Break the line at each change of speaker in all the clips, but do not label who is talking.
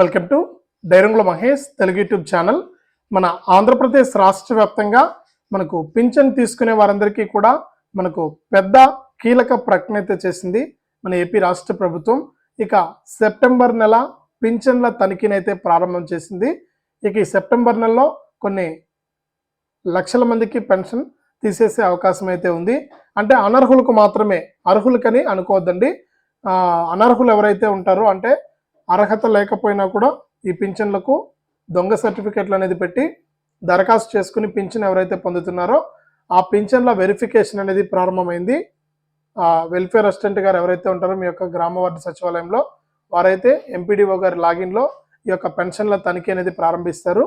Welcome to Dairangula Mahesh Telugu YouTube channel. మన ఆంధ్రప్రదేశ్ రాష్ట్ర వ్యాప్తంగా మనకు పింఛన్ తీసుకునే వారందరికీ కూడా మనకు పెద్ద కీలక ప్రకటన అయితే చేసింది మన ఏపీ రాష్ట్ర ప్రభుత్వం. ఇక సెప్టెంబర్ నెల పింఛన్ల తనిఖీనైతే ప్రారంభం చేసింది. ఇక ఈ సెప్టెంబర్ నెలలో కొన్ని లక్షల మందికి పెన్షన్ తీసేసే అవకాశం అయితే ఉంది. అంటే అనర్హులకు మాత్రమే అర్హులకని అనుకోవద్దండి. అనర్హులు ఎవరైతే ఉంటారో అంటే అర్హత లేకపోయినా కూడా ఈ పింఛన్లకు దొంగ సర్టిఫికెట్లు అనేది పెట్టి దరఖాస్తు చేసుకుని పింఛన్ ఎవరైతే పొందుతున్నారో ఆ పింఛన్ల వెరిఫికేషన్ అనేది ప్రారంభమైంది. ఆ వెల్ఫేర్ అసిస్టెంట్ గారు ఎవరైతే ఉంటారో మీ యొక్క గ్రామ వార్డు సచివాలయంలో వారైతే ఎంపీడీఓ గారి లాగిన్లో ఈ యొక్క పెన్షన్ల తనిఖీ అనేది ప్రారంభిస్తారు.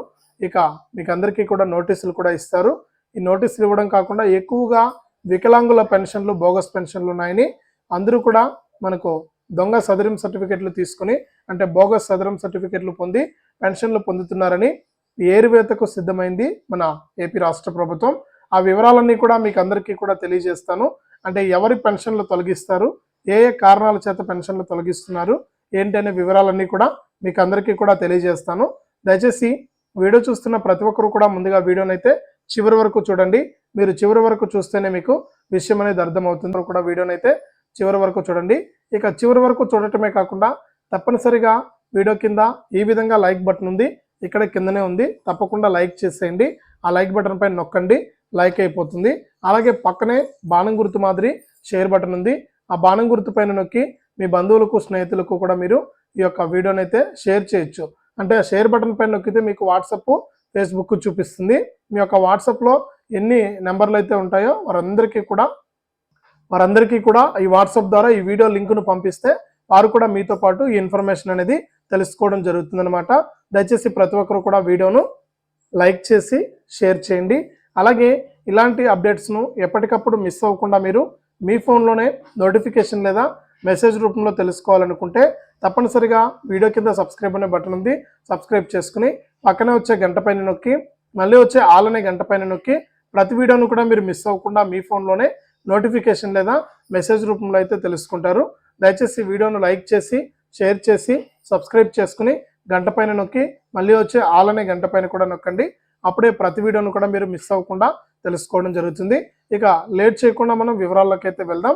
ఇక మీకు అందరికీ కూడా నోటీసులు కూడా ఇస్తారు. ఈ నోటీసులు ఇవ్వడం కాకుండా ఎక్కువగా వికలాంగుల పెన్షన్లు బోగస్ పెన్షన్లు ఉన్నాయని అందరూ కూడా మనకు దొంగ సదరం సర్టిఫికెట్లు తీసుకుని అంటే బోగస్ సదరం సర్టిఫికెట్లు పొంది పెన్షన్లు పొందుతున్నారని ఏరువేతకు సిద్ధమైంది మన ఏపీ రాష్ట్ర ప్రభుత్వం. ఆ వివరాలన్నీ కూడా మీకు అందరికీ కూడా తెలియజేస్తాను. అంటే ఎవరి పెన్షన్లు తొలగిస్తారు ఏ ఏ కారణాల చేత పెన్షన్లు తొలగిస్తున్నారు ఏంటి అనే వివరాలన్నీ కూడా మీకు అందరికీ కూడా తెలియజేస్తాను. దయచేసి వీడియో చూస్తున్న ప్రతి ఒక్కరు కూడా ముందుగా వీడియోనైతే చివరి వరకు చూడండి. మీరు చివరి వరకు చూస్తేనే మీకు విషయం అనేది అర్థమవుతుంది. కూడా వీడియోనైతే చివరి వరకు చూడండి. ఇక చివరి వరకు చూడటమే కాకుండా తప్పనిసరిగా వీడియో కింద ఈ విధంగా లైక్ బటన్ ఉంది. ఇక్కడ కిందనే ఉంది. తప్పకుండా లైక్ చేసేయండి. ఆ లైక్ బటన్ పైన నొక్కండి. లైక్ అయిపోతుంది. అలాగే పక్కనే బాణం గుర్తు మాదిరి షేర్ బటన్ ఉంది. ఆ బాణం గుర్తు పైన నొక్కి మీ బంధువులకు స్నేహితులకు కూడా మీరు ఈ యొక్క వీడియోని అయితే షేర్ చేయొచ్చు. అంటే ఆ షేర్ బటన్ పైన నొక్కితే మీకు వాట్సప్ ఫేస్బుక్ చూపిస్తుంది. మీ యొక్క వాట్సాప్లో ఎన్ని నెంబర్లు అయితే ఉంటాయో వారందరికీ కూడా వారందరికీ కూడా ఈ వాట్సాప్ ద్వారా ఈ వీడియో లింకును పంపిస్తే వారు కూడా మీతో పాటు ఈ ఇన్ఫర్మేషన్ అనేది తెలుసుకోవడం జరుగుతుందన్నమాట. దయచేసి ప్రతి ఒక్కరు కూడా వీడియోను లైక్ చేసి షేర్ చేయండి. అలాగే ఇలాంటి అప్డేట్స్ను ఎప్పటికప్పుడు మిస్ అవ్వకుండా మీరు మీ ఫోన్లోనే నోటిఫికేషన్ లేదా మెసేజ్ రూపంలో తెలుసుకోవాలనుకుంటే తప్పనిసరిగా వీడియో కింద సబ్స్క్రైబ్ అనే బటన్ ఉంది సబ్స్క్రైబ్ చేసుకుని పక్కనే వచ్చే గంట పైన నొక్కి మళ్ళీ వచ్చే ఆల్ అనే గంట పైన నొక్కి ప్రతి వీడియోను కూడా మీరు మిస్ అవ్వకుండా మీ ఫోన్లోనే నోటిఫికేషన్ లేదా మెసేజ్ రూపంలో అయితే తెలుసుకుంటారు. దయచేసి వీడియోను లైక్ చేసి షేర్ చేసి సబ్స్క్రైబ్ చేసుకుని గంట పైన నొక్కి మళ్ళీ వచ్చే ఆల్ అనే గంట పైన కూడా నొక్కండి. అప్పుడే ప్రతి వీడియోను కూడా మీరు మిస్ అవ్వకుండా తెలుసుకోవడం జరుగుతుంది. ఇక లేట్ చేయకుండా మనం వివరాల్లోకి అయితే వెళ్దాం.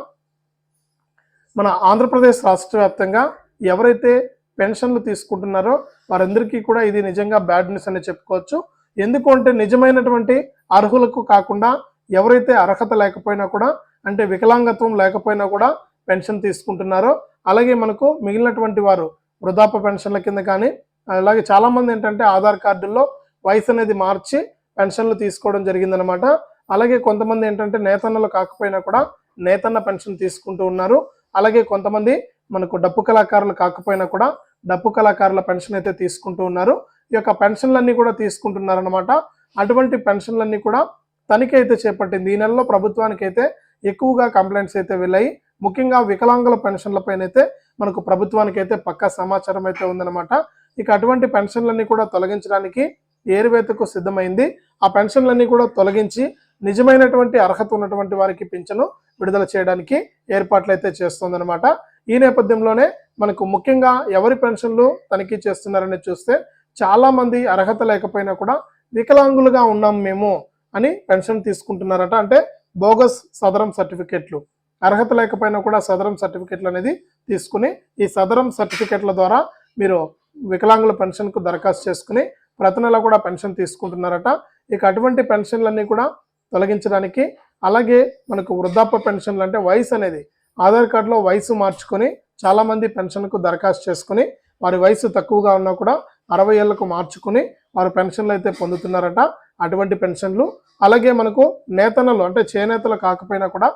మన ఆంధ్రప్రదేశ్ రాష్ట్ర వ్యాప్తంగా ఎవరైతే పెన్షన్లు తీసుకుంటున్నారో వారందరికీ కూడా ఇది నిజంగా బ్యాడ్ న్యూస్ అని చెప్పుకోవచ్చు. ఎందుకు అంటే నిజమైనటువంటి అర్హులకు కాకుండా ఎవరైతే అర్హత లేకపోయినా కూడా అంటే వికలాంగత్వం లేకపోయినా కూడా పెన్షన్ తీసుకుంటున్నారో అలాగే మనకు మిగిలినటువంటి వారు వృద్ధాప్య పెన్షన్ల కింద కానీ అలాగే చాలామంది ఏంటంటే ఆధార్ కార్డుల్లో వయసు అనేది మార్చి పెన్షన్లు తీసుకోవడం జరిగిందనమాట అలాగే కొంతమంది ఏంటంటే నేతన్నలు కాకపోయినా కూడా నేతన్న పెన్షన్ తీసుకుంటూ ఉన్నారు. అలాగే కొంతమంది మనకు డప్పు కళాకారులు కాకపోయినా కూడా డప్పు కళాకారుల పెన్షన్ అయితే తీసుకుంటూ ఉన్నారు. ఈ యొక్క పెన్షన్లన్నీ కూడా తీసుకుంటున్నారనమాట అటువంటి పెన్షన్లన్నీ కూడా తనిఖీ అయితే చేపట్టింది. ఈ నెలలో ప్రభుత్వానికి అయితే ఎక్కువగా కంప్లైంట్స్ అయితే వెళ్ళాయి. ముఖ్యంగా వికలాంగుల పెన్షన్లపైన అయితే మనకు ప్రభుత్వానికి అయితే పక్కా సమాచారం అయితే ఉందన్నమాట. ఇక అటువంటి పెన్షన్లన్నీ కూడా తొలగించడానికి ఏరువేతకు సిద్ధమైంది. ఆ పెన్షన్లన్నీ కూడా తొలగించి నిజమైనటువంటి అర్హత ఉన్నటువంటి వారికి పింఛను విడుదల చేయడానికి ఏర్పాట్లు అయితే చేస్తుందన్నమాట. ఈ నేపథ్యంలోనే మనకు ముఖ్యంగా ఎవరి పెన్షన్లు తనిఖీ చేస్తున్నారని చూస్తే చాలామంది అర్హత లేకపోయినా కూడా వికలాంగులుగా ఉన్నాం మేము. అని పెన్షన్ తీసుకుంటున్నారట. అంటే బోగస్ సదరం సర్టిఫికెట్లు. అర్హత లేకపోయినా కూడా సదరం సర్టిఫికెట్లు అనేది తీసుకుని ఈ సదరం సర్టిఫికెట్ల ద్వారా మీరు వికలాంగుల పెన్షన్కు దరఖాస్తు చేసుకుని ప్రతి నెల కూడా పెన్షన్ తీసుకుంటున్నారట. ఇక అటువంటి పెన్షన్లన్నీ కూడా తొలగించడానికి అలాగే మనకు వృద్ధాప్య పెన్షన్లు అంటే వయసు అనేది ఆధార్ కార్డులో వయసు మార్చుకొని చాలామంది పెన్షన్కు దరఖాస్తు చేసుకుని వారి వయసు తక్కువగా ఉన్నా కూడా అరవై ఏళ్ళకు మార్చుకుని వారు పెన్షన్లు అయితే పొందుతున్నారట. అటువంటి పెన్షన్లు. అలాగే మనకు నేతన్నలు అంటే చేనేతలు కాకపోయినా కూడా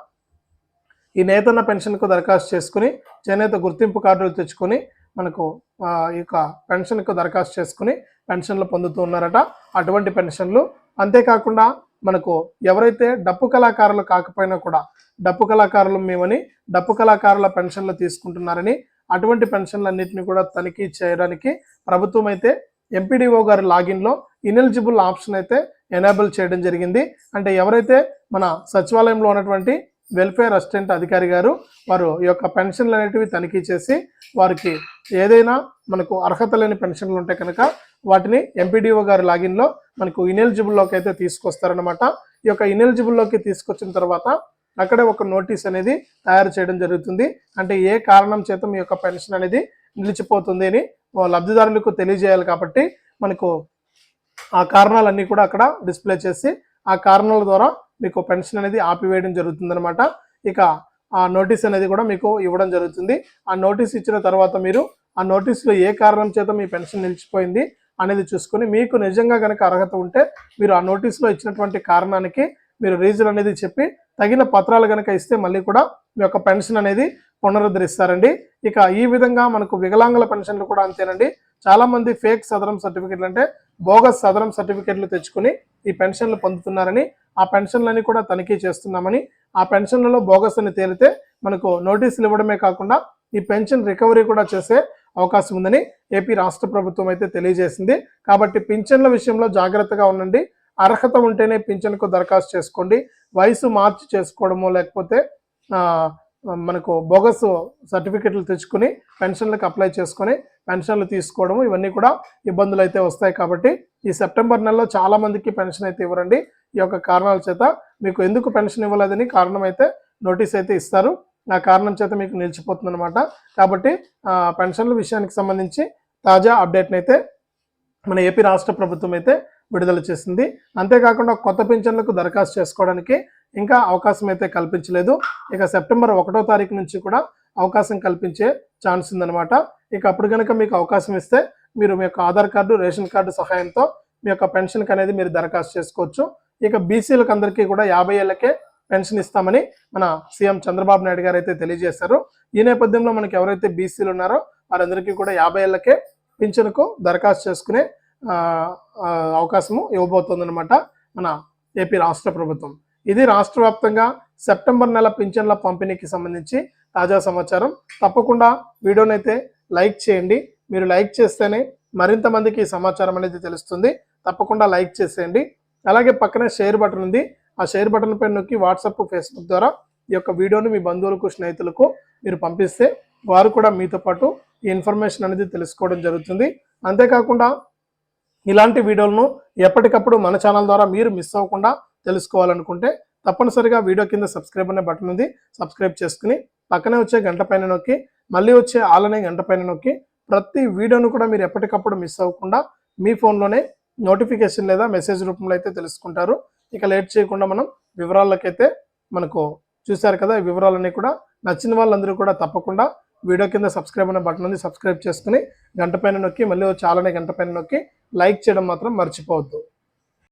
ఈ నేతన్న పెన్షన్కు దరఖాస్తు చేసుకుని చేనేత గుర్తింపు కార్డులు తెచ్చుకొని మనకు ఈ యొక్క పెన్షన్కు దరఖాస్తు చేసుకుని పెన్షన్లు పొందుతూ ఉన్నారట అటువంటి పెన్షన్లు. అంతేకాకుండా మనకు ఎవరైతే డప్పు కళాకారులు కాకపోయినా కూడా డప్పు కళాకారులు మేమని డప్పు కళాకారుల పెన్షన్లు తీసుకుంటున్నారని అటువంటి పెన్షన్లన్నింటినీ కూడా తనిఖీ చేయడానికి ప్రభుత్వం అయితే ఎంపీడీఓ గారి లాగిన్లో ఇనెలిజిబుల్ ఆప్షన్ అయితే ఎనేబుల్ చేయడం జరిగింది. అంటే ఎవరైతే మన సచివాలయంలో ఉన్నటువంటి వెల్ఫేర్ అసిస్టెంట్ అధికారి గారు వారు ఈ యొక్క పెన్షన్లు అనేటివి తనిఖీ చేసి వారికి ఏదైనా మనకు అర్హత లేని పెన్షన్లు ఉంటే కనుక వాటిని ఎంపీడీఓ గారి లాగిన్లో మనకు ఇనెలిజిబుల్లోకి అయితే తీసుకొస్తారనమాట ఈ యొక్క ఇనెలిజిబుల్లోకి తీసుకొచ్చిన తర్వాత అక్కడే ఒక నోటీస్ అనేది తయారు చేయడం జరుగుతుంది. అంటే ఏ కారణం చేత మీ యొక్క పెన్షన్ అనేది నిలిచిపోతుంది అని లబ్ధిదారులకు తెలియజేయాలి కాబట్టి మనకు ఆ కారణాలన్నీ కూడా అక్కడ డిస్ప్లే చేసి ఆ కారణాల ద్వారా మీకు పెన్షన్ అనేది ఆపివేయడం జరుగుతుంది ఇక ఆ నోటీస్ అనేది కూడా మీకు ఇవ్వడం జరుగుతుంది. ఆ నోటీస్ ఇచ్చిన తర్వాత మీరు ఆ నోటీసులో ఏ కారణం చేత మీ పెన్షన్ నిలిచిపోయింది అనేది చూసుకొని మీకు నిజంగా కనుక అర్హత ఉంటే మీరు ఆ నోటీసులో ఇచ్చినటువంటి కారణానికి మీరు రీజన్ అనేది చెప్పి తగిన పత్రాలు కనుక ఇస్తే మళ్ళీ కూడా మీ యొక్క పెన్షన్ అనేది పునరుద్ధరిస్తారండి. ఇక ఈ విధంగా మనకు వికలాంగుల పెన్షన్లు కూడా అంతేనండి. చాలా మంది ఫేక్ సదరం సర్టిఫికెట్లు అంటే బోగస్ సదరం సర్టిఫికెట్లు తెచ్చుకుని ఈ పెన్షన్లు పొందుతున్నారని ఆ పెన్షన్లని కూడా తనిఖీ చేస్తున్నామని ఆ పెన్షన్లలో బోగస్ అని తేలితే మనకు నోటీసులు ఇవ్వడమే కాకుండా ఈ పెన్షన్ రికవరీ కూడా చేసే అవకాశం ఉందని ఏపీ రాష్ట్ర ప్రభుత్వం అయితే తెలియజేసింది. కాబట్టి పింఛన్ల విషయంలో జాగ్రత్తగా ఉండండి. అర్హత ఉంటేనే పింఛన్కు దరఖాస్తు చేసుకోండి. వయసు మార్చి చేసుకోవడమో లేకపోతే మనకు బోగస్ సర్టిఫికెట్లు తెచ్చుకుని పెన్షన్లకు అప్లై చేసుకొని పెన్షన్లు తీసుకోవడము ఇవన్నీ కూడా ఇబ్బందులు అయితే వస్తాయి కాబట్టి ఈ సెప్టెంబర్ నెలలో చాలా మందికి పెన్షన్ అయితే ఇవ్వరండి. ఈ యొక్క కారణాల చేత మీకు ఎందుకు పెన్షన్ ఇవ్వలేదని కారణం అయితే నోటీస్ అయితే ఇస్తారు. ఆ కారణం చేత మీకు నిలిచిపోతుంది అనమాట కాబట్టి పెన్షన్ల విషయానికి సంబంధించి తాజా అప్డేట్ని అయితే మన ఏపీ రాష్ట్ర ప్రభుత్వం అయితే విడుదల చేసింది. అంతేకాకుండా కొత్త పింఛన్లకు దరఖాస్తు చేసుకోవడానికి ఇంకా అవకాశం అయితే కల్పించలేదు. ఇక సెప్టెంబర్ ఒకటో తారీఖు నుంచి కూడా అవకాశం కల్పించే ఛాన్స్ ఉందన్నమాట. ఇక అప్పుడు కనుక మీకు అవకాశం ఇస్తే మీరు మీ యొక్క ఆధార్ కార్డు రేషన్ కార్డు సహాయంతో మీ యొక్క పెన్షన్కి అనేది మీరు దరఖాస్తు చేసుకోవచ్చు. ఇక బీసీలకు అందరికీ కూడా యాభై ఏళ్ళకే పెన్షన్ ఇస్తామని మన సీఎం చంద్రబాబు నాయుడు గారు అయితే తెలియజేశారు. ఈ నేపథ్యంలో మనకి ఎవరైతే బీసీలు ఉన్నారో వారందరికీ కూడా యాభై ఏళ్ళకే పింఛన్కు దరఖాస్తు చేసుకునే అవకాశము ఇవ్వబోతోందనమాట మన ఏపీ రాష్ట్ర ప్రభుత్వం. ఇది రాష్ట్ర వ్యాప్తంగా సెప్టెంబర్ నెల పింఛన్ల పంపిణీకి సంబంధించి తాజా సమాచారం. తప్పకుండా వీడియోనైతే అయితే లైక్ చేయండి. మీరు లైక్ చేస్తేనే మరింత మందికి ఈ సమాచారం అనేది తెలుస్తుంది. తప్పకుండా లైక్ చేసేయండి. అలాగే పక్కనే షేర్ బటన్ ఉంది. ఆ షేర్ బటన్ పైన నొక్కి వాట్సాప్ ఫేస్బుక్ ద్వారా ఈ యొక్క వీడియోని మీ బంధువులకు స్నేహితులకు మీరు పంపిస్తే వారు కూడా మీతో పాటు ఈ ఇన్ఫర్మేషన్ అనేది తెలుసుకోవడం జరుగుతుంది. అంతేకాకుండా ఇలాంటి వీడియోలను ఎప్పటికప్పుడు మన ఛానల్ ద్వారా మీరు మిస్ అవ్వకుండా తెలుసుకోవాలనుకుంటే తప్పనిసరిగా వీడియో కింద సబ్స్క్రైబ్ అనే బటన్ ఉంది. సబ్స్క్రైబ్ చేసుకుని పక్కనే వచ్చే గంట పైన నొక్కి మళ్ళీ వచ్చే ఆలనే గంట పైన నొక్కి ప్రతి వీడియోను కూడా మీరు ఎప్పటికప్పుడు మిస్ అవ్వకుండా మీ ఫోన్లోనే నోటిఫికేషన్ లేదా మెసేజ్ రూపంలో అయితే తెలుసుకుంటారు. ఇక లేట్ చేయకుండా మనం వివరాలకైతే మనకు చూశారు కదా వివరాలన్నీ కూడా నచ్చిన వాళ్ళందరూ కూడా తప్పకుండా వీడియో కింద సబ్స్క్రైబ్ అనే బటన్ ఉంది సబ్స్క్రైబ్ చేసుకుని గంట పైన నొక్కి మళ్ళీ చాలానే గంట పైన నొక్కి లైక్ చేయడం మాత్రం మర్చిపోవద్దు.